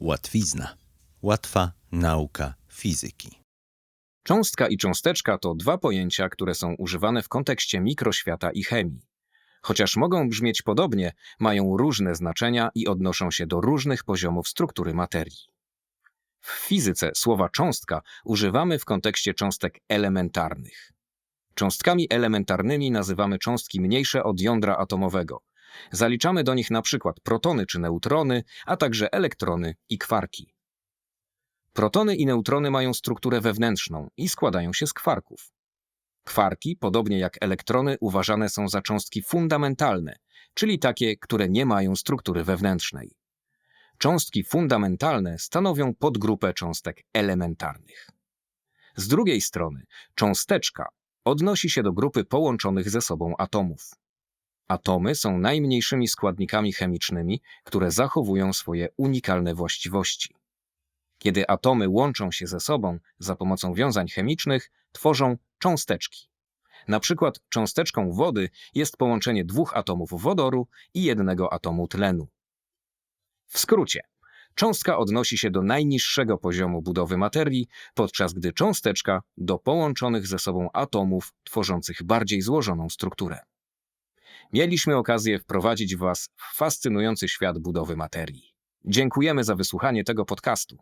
Łatwizna. Łatwa nauka fizyki. Cząstka i cząsteczka to dwa pojęcia, które są używane w kontekście mikroświata i chemii. Chociaż mogą brzmieć podobnie, mają różne znaczenia i odnoszą się do różnych poziomów struktury materii. W fizyce słowa cząstka używamy w kontekście cząstek elementarnych. Cząstkami elementarnymi nazywamy cząstki mniejsze od jądra atomowego. Zaliczamy do nich na przykład protony czy neutrony, a także elektrony i kwarki. Protony i neutrony mają strukturę wewnętrzną i składają się z kwarków. Kwarki, podobnie jak elektrony, uważane są za cząstki fundamentalne, czyli takie, które nie mają struktury wewnętrznej. Cząstki fundamentalne stanowią podgrupę cząstek elementarnych. Z drugiej strony, cząsteczka odnosi się do grupy połączonych ze sobą atomów. Atomy są najmniejszymi składnikami chemicznymi, które zachowują swoje unikalne właściwości. Kiedy atomy łączą się ze sobą za pomocą wiązań chemicznych, tworzą cząsteczki. Na przykład cząsteczką wody jest połączenie dwóch atomów wodoru i jednego atomu tlenu. W skrócie, cząstka odnosi się do najniższego poziomu budowy materii, podczas gdy cząsteczka do połączonych ze sobą atomów tworzących bardziej złożoną strukturę. Mieliśmy okazję wprowadzić Was w fascynujący świat budowy materii. Dziękujemy za wysłuchanie tego podcastu.